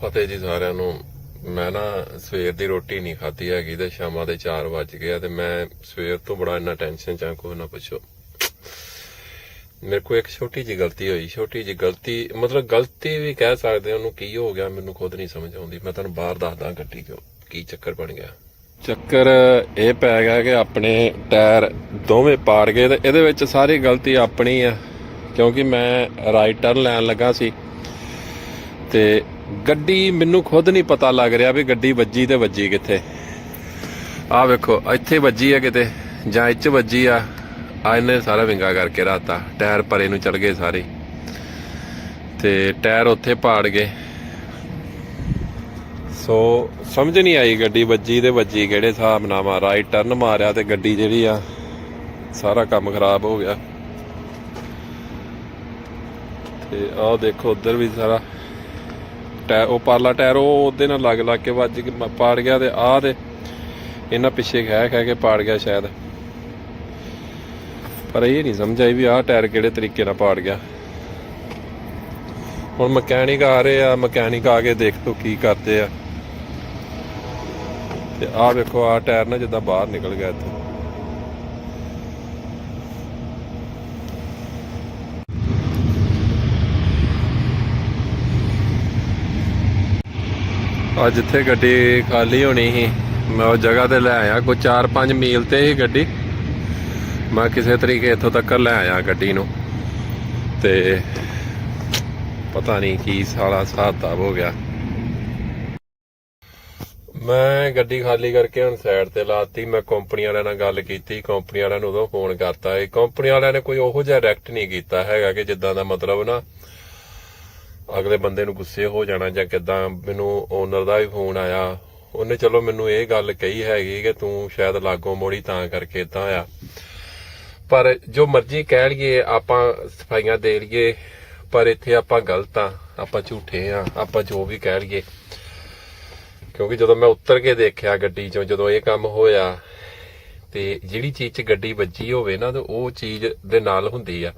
ਫਤਿਹ ਜੀ ਸਾਰਿਆਂ ਨੂੰ। ਮੈਂ ਨਾ ਸਵੇਰ ਦੀ ਰੋਟੀ ਨਹੀਂ ਖਾਧੀ ਹੈਗੀ ਤੇ ਸ਼ਾਮਾਂ ਦੇ 4 ਵੱਜ ਗਏ ਤੇ ਮੈਂ ਸਵੇਰ ਤੋਂ ਬੜਾ ਇੰਨਾ ਟੈਨਸ਼ਨ ਚ ਆ ਨਾ ਪੁੱਛੋ। ਮੇਰੇ ਕੋਲ ਇੱਕ ਛੋਟੀ ਜੀ ਗਲਤੀ ਹੋਈ, ਛੋਟੀ ਜੀ ਗਲਤੀ, ਮਤਲਬ ਗਲਤੀ ਵੀ ਕਹਿ ਸਕਦੇ ਉਹਨੂੰ ਕੀ ਹੋ ਗਿਆ ਮੈਨੂੰ ਖੁਦ ਨਹੀਂ ਸਮਝ ਆਉਂਦੀ। ਮੈਂ ਤੁਹਾਨੂੰ ਬਾਹਰ ਦੱਸਦਾ ਗੱਡੀ ਕਿਉਂ ਕੀ ਚੱਕਰ ਬਣ ਗਿਆ। ਚੱਕਰ ਇਹ ਪੈ ਗਿਆ ਕਿ ਆਪਣੇ ਟਾਇਰ ਦੋਵੇਂ ਪਾੜ ਗਏ ਤੇ ਇਹਦੇ ਵਿੱਚ ਸਾਰੀ ਗਲਤੀ ਆਪਣੀ ਆ, ਕਿਉਂਕਿ ਮੈਂ ਰਾਈਟ ਟਰਨ ਲੈਣ ਲੱਗਾ ਸੀ ਤੇ ਗੱਡੀ ਮੈਨੂੰ ਖੁਦ ਨਹੀਂ ਪਤਾ ਲੱਗ ਰਿਹਾ ਵੀ ਗੱਡੀ ਵੱਜੀ ਤੇ ਵੱਜੀ ਕਿੱਥੇ। ਆਹ ਵੇਖੋ, ਇੱਥੇ ਵੱਜੀ ਆ ਕਿਤੇ, ਜਾਂ ਇੱਚ ਵੱਜੀ ਆ ਆ ਇਹਨੇ ਸਾਰਾ ਵਿੰਗਾ ਕਰਕੇ ਰਾਤਾ, ਟਾਇਰ ਪਰੇ ਨੂੰ ਚੜ ਗਏ ਸਾਰੇ। ਤੇ ਟਾਇਰ ਉੱਥੇ ਪਾੜ ਗਏ। ਸੋ, ਸਮਝ ਨਹੀਂ ਆਈ ਗੱਡੀ ਵੱਜੀ ਤੇ ਵੱਜੀ ਕਿਹੜੇ ਹਿਸਾਬ ਨਾਲ ਮਾ ਰਾਈਟ ਟਰਨ ਮਾਰਿਆ ਤੇ ਗੱਡੀ ਜਿਹੜੀ ਆ, ਸਾਰਾ ਕੰਮ ਖਰਾਬ ਹੋ ਗਿਆ। ਤੇ ਆਹ ਦੇਖੋ, ਉਧਰ ਵੀ ਸਾਰਾ ਟਾਇਰ ਉਹ ਪਾਰਲਾ ਟਾਇਰ, ਉਹ ਉਹਦੇ ਨਾਲ ਲੱਗ ਲੱਗ ਕੇ ਵੱਜ ਕੇ ਪਾੜ ਗਿਆ ਤੇ ਆਹ ਤੇ ਇਹਨਾਂ ਪਿੱਛੇ ਖਹਿ ਖਹਿ ਕੇ ਪਾੜ ਗਿਆ ਸ਼ਾਇਦ। ਪਰ ਇਹ ਨਹੀਂ ਸਮਝ ਆਈ ਵੀ ਆਹ ਟਾਇਰ ਕਿਹੜੇ ਤਰੀਕੇ ਨਾਲ ਪਾੜ ਗਿਆ। ਹੁਣ ਮਕੈਨਿਕ ਆ ਰਹੇ ਆ, ਮਕੈਨਿਕ ਆ ਕੇ ਦੇਖ ਤੋ ਕੀ ਕਰਦੇ ਆ। ਤੇ ਆਹ ਵੇਖੋ, ਆਹ ਟਾਇਰ ਨਾ ਜਿੱਦਾਂ ਬਾਹਰ ਨਿਕਲ ਗਿਆ ਇੱਥੇ। ਆ ਜਿੱਥੇ ਗੱਡੀ ਖਾਲੀ ਹੋਣੀ ਸੀ, ਮੈਂ ਉਹ ਜਗ੍ਹਾ ਤੇ ਲੈ ਆਇਆ, ਕੋਈ 4-5 ਮੀਲ ਤੇ ਹੀ ਗੱਡੀ। ਮੈਂ ਕਿਸੇ ਤਰੀਕੇ ਇੱਥੋਂ ਤੱਕ ਲੈ ਆਇਆ ਗੱਡੀ ਨੂੰ। ਤੇ ਪਤਾ ਨਹੀਂ ਕੀ ਸਾਲਾ ਹਿਸਾਬ ਹੋ ਗਿਆ। ਮੈਂ ਗੱਡੀ ਖਾਲੀ ਕਰਕੇ ਹੁਣ ਸਾਈਡ ਤੇ ਲਾਤੀ, ਮੈਂ ਕੰਪਨੀ ਵਾਲਿਆਂ ਨਾਲ ਗੱਲ ਕੀਤੀ ਕੰਪਨੀ ਵਾਲਿਆਂ ਨੂੰ ਉਦੋਂ ਫੋਨ ਕਰਤਾ। ਇਹ ਕੰਪਨੀ ਵਾਲਿਆਂ ਨੇ ਕੋਈ ਉਹੋ ਜਿਹਾ ਰੈਕਟ ਨਹੀਂ ਕੀਤਾ ਹੈਗਾ ਕਿ ਜਿੱਦਾਂ ਦਾ ਮਤਲਬ ਨਾ ਅਗਲੇ ਬੰਦੇ ਨੂੰ ਗੁੱਸੇ ਹੋ ਜਾਣਾ ਜਾਂ ਕਿਦਾਂ, ਮੈਨੂੰ ਓਨਰ ਦਾ ਵੀ ਫੋਨ ਆਇਆ। ਉਹਨੇ ਚਲੋ ਮੈਨੂੰ ਇਹ ਗੱਲ ਕਹੀ ਹੈਗੀ ਕਿ ਤੂੰ ਸ਼ਾਇਦ ਲਾਗੋਂ ਮੋੜੀ ਤਾਂ ਕਰਕੇ ਇਦਾਂ ਆ। ਪਰ ਜੋ ਮਰਜ਼ੀ ਕਹਿ ਲਈਏ, ਆਪਾਂ ਸਫਾਈਆਂ ਦੇ ਲਈਏ, ਪਰ ਇੱਥੇ ਆਪਾਂ ਗਲਤ ਆ, ਆਪਾਂ ਝੂਠੇ ਆ, ਆਪਾਂ ਜੋ ਵੀ ਕਹਿ ਲਈਏ। ਕਿਉਂਕਿ ਜਦੋਂ ਮੈਂ ਉੱਤਰ ਕੇ ਦੇਖਿਆ ਗੱਡੀ ਚੋਂ, ਜਦੋਂ ਇਹ ਕੰਮ ਹੋਇਆ, ਤੇ ਜਿਹੜੀ ਚੀਜ਼ 'ਚ ਗੱਡੀ ਵੱਜੀ ਹੋਵੇ ਨਾ, ਤੇ ਉਹ ਚੀਜ਼ ਦੇ ਨਾਲ ਹੁੰਦੀ ਆ।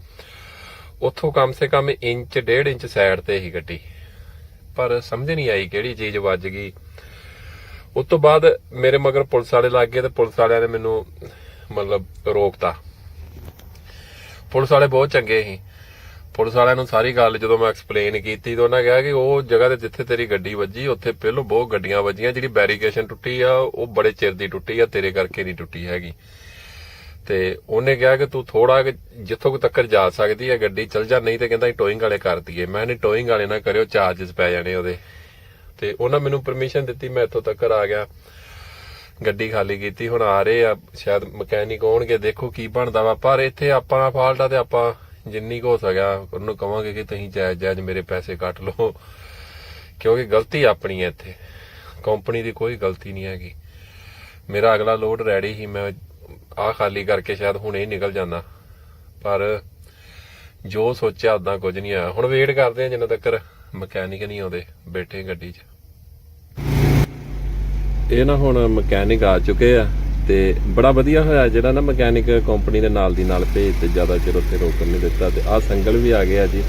ਉੱਥੋਂ ਕਮ ਸੇ ਕਮ ਇੰਚ, ਡੇਢ ਇੰਚ ਸਾਈਡ ਤੇ ਹੀ ਗੱਡੀ। ਪਰ ਸਮਝ ਨਹੀਂ ਆਈ ਕਿਹੜੀ ਚੀਜ਼ ਵੱਜ ਗਈ। ਉਸ ਤੋਂ ਬਾਅਦ ਮੇਰੇ ਮਗਰ ਪੁਲਿਸ ਵਾਲੇ ਲੱਗ ਗਏ ਤੇ ਪੁਲਿਸ ਵਾਲਿਆਂ ਨੇ ਮੈਨੂੰ ਮਤਲਬ ਰੋਕਤਾ। ਪੁਲਿਸ ਵਾਲੇ ਬਹੁਤ ਚੰਗੇ ਸੀ। ਪੁਲਿਸ ਵਾਲਿਆਂ ਨੂੰ ਸਾਰੀ ਗੱਲ ਜਦੋਂ ਮੈਂ ਐਕਸਪਲੇਨ ਕੀਤੀ ਤਾਂ ਉਹਨਾਂ ਕਿਹਾ ਕਿ ਉਹ ਜਗ੍ਹਾ ਤੇ ਜਿੱਥੇ ਤੇਰੀ ਗੱਡੀ ਵੱਜੀ, ਉੱਥੇ ਪਹਿਲੋਂ ਬਹੁਤ ਗੱਡੀਆਂ ਵੱਜੀਆਂ, ਜਿਹੜੀ ਬੈਰੀਕੇਸ਼ਨ ਟੁੱਟੀ ਆ, ਉਹ ਬੜੇ ਚਿਰ ਦੀ ਟੁੱਟੀ ਆ, ਤੇਰੇ ਕਰਕੇ ਨਹੀਂ ਟੁੱਟੀ ਹੈਗੀ। ਤੇ ਉਹਨੇ ਕਿਹਾ ਕਿ ਤੂੰ ਥੋੜਾ ਜਿੱਥੋਂ ਕੁ ਤੱਕ ਜਾ ਸਕਦੀ ਹੈ, ਗੱਡੀ ਚੱਲ ਜਾ, ਨਹੀਂ ਤੇ ਕਹਿੰਦਾ ਟੋਇੰਗ ਵਾਲੇ ਕਰ ਦਈਏ। ਮੈਂ ਨਹੀਂ, ਟੋਇੰਗ ਵਾਲੇ ਨਾ ਕਰਿਓ ਚਾਰजेस ਪੈ ਜਾਣੇ ਉਹਦੇ। ਤੇ ਉਹਨਾਂ ਮੈਨੂੰ ਪਰਮਿਸ਼ਨ ਦਿੱਤੀ, ਮੈਂ ਇੱਥੋਂ ਤੱਕ ਆ ਗਿਆ। ਗੱਡੀ ਖਾਲੀ ਕੀਤੀ, ਹੁਣ ਆ ਰਹੇ ਆ, ਸ਼ਾਇਦ ਮਕੈਨਿਕ ਆਉਣਗੇ, ਦੇਖੋ ਕੀ ਬਣਦਾ ਵਾ। ਪਰ ਇੱਥੇ ਆਪਣਾ ਫਾਲਟ ਆ ਤੇ ਆਪਾਂ ਜਿੰਨੀ ਕੁ ਹੋ ਸਕਿਆ, ਉਹਨੂੰ ਕਵਾਂਗੇ ਕਿ ਤੁਸੀਂ ਜਾਇਜ਼ ਜਾਇਜ਼ ਮੇਰੇ ਪੈਸੇ ਕੱਟ ਲਓ। ਕਿਉਂਕਿ ਗਲਤੀ ਆਪਣੀ ਹੈ ਇੱਥੇ। ਕੰਪਨੀ ਦੀ ਕੋਈ ਗਲਤੀ ਨਹੀਂ ਹੈਗੀ। ਮੇਰਾ ਅਗਲਾ ਲੋਡ ਰੈਡੀ ਸੀ, ਮੈਂ ਆ ਖਾਲੀ ਕਰਕੇ ਸ਼ਾਇਦ ਹੁਣੇ ਹੀ ਨਿਕਲ ਜਾਂਦਾ। ਪਰ ਜੋ ਸੋਚਿਆ ਉਦਾਂ ਕੁਝ ਨਹੀਂ ਆਇਆ। ਹੁਣ ਵੇਟ ਕਰਦੇ ਆ ਜਿੰਨਾ ਤੱਕ ਮਕੈਨਿਕ ਨਹੀਂ ਆਉਂਦੇ ਬੈਠੇ ਗੱਡੀ 'ਚ। ਇਹ ਨਾ ਹੁਣ ਮਕੈਨਿਕ ਆ ਚੁੱਕੇ ਆ ਤੇ ਬੜਾ ਵਧੀਆ ਹੋਇਆ ਜਿਹੜਾ ਨਾ ਮਕੈਨਿਕ ਕੰਪਨੀ ਦੇ ਨਾਲ ਦੀ ਨਾਲ ਭੇਜ ਤੇ ਜ਼ਿਆਦਾ ਚਿਰ ਉੱਥੇ ਰੋਕਣ ਨਹੀਂ ਦਿੱਤਾ ਤੇ ਆ ਸੰਗਲ ਵੀ ਆ ਗਿਆ ਜੀ।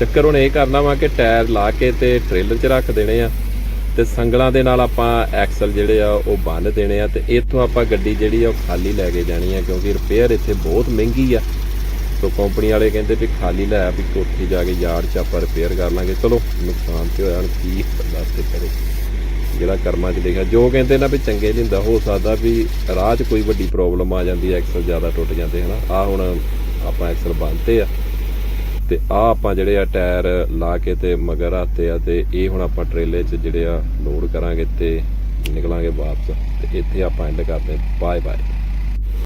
ਚੱਕਰ ਹੁਣ ਇਹ ਕਰਨਾ ਵਾ ਕਿ ਟਾਇਰ ਲਾ ਕੇ ਤੇ ਟ੍ਰੇਲਰ 'ਚ ਰੱਖ ਦੇਣੇ ਆ। ਤੇ ਸੰਗਲਾਂ ਦੇ ਨਾਲ ਆਪਾਂ ਐਕਸਲ ਜਿਹੜੇ ਆ, ਉਹ ਬੰਨ ਦੇਣੇ ਆ ਤੇ ਇੱਥੋਂ ਆਪਾਂ ਗੱਡੀ ਜਿਹੜੀ ਆ, ਉਹ ਖਾਲੀ ਲੈ ਕੇ ਜਾਣੀ ਆ ਕਿਉਂਕਿ ਰਿਪੇਅਰ ਇੱਥੇ ਬਹੁਤ ਮਹਿੰਗੀ ਆ। ਸੋ ਕੰਪਨੀ ਵਾਲੇ ਕਹਿੰਦੇ ਵੀ ਖਾਲੀ ਲੈ ਵੀ ਕੋਠੀ ਜਾ ਕੇ ਯਾਰਡ 'ਚ ਆਪਾਂ ਰਿਪੇਅਰ ਕਰ ਲਾਂਗੇ। ਚਲੋ, ਨੁਕਸਾਨ ਤੇ ਹੋਇਆ ਹੁਣ ਕੀ ਬੰਦਾ ਤੇ ਕਰੇ। ਜਿਹੜਾ ਕਰਮਾਂ 'ਚ ਲਿਖਿਆ, ਜੋ ਕਹਿੰਦੇ ਨਾ ਵੀ ਚੰਗੇ ਨਹੀਂ ਹੁੰਦਾ, ਹੋ ਸਕਦਾ ਵੀ ਰਾਹ 'ਚ ਕੋਈ ਵੱਡੀ ਪ੍ਰੋਬਲਮ ਆ ਜਾਂਦੀ ਹੈ ਐਕਸਲ ਜ਼ਿਆਦਾ ਟੁੱਟ ਜਾਂਦੇ, ਹਨਾ? ਆ ਹੁਣ ਆਪਾਂ ਐਕਸਲ ਬੰਨਤੇ ਆ। ਤੇ ਆ ਆਪਾਂ ਜਿਹੜੇ ਆ ਟਾਇਰ ਲਾ ਕੇ ਤੇ ਮਗਰ ਆਤੇ ਆ ਤੇ ਇਹ ਹੁਣ ਆਪਾਂ ਟ੍ਰੇਲੇ 'ਚ ਜਿਹੜੇ ਆ ਲੋਡ ਕਰਾਂਗੇ ਤੇ ਨਿਕਲਾਂਗੇ ਵਾਪਸ ਤੇ ਇੱਥੇ ਆਪਾਂ ਐਂਡ ਕਰਦੇ ਬਾਏ ਬਾਏ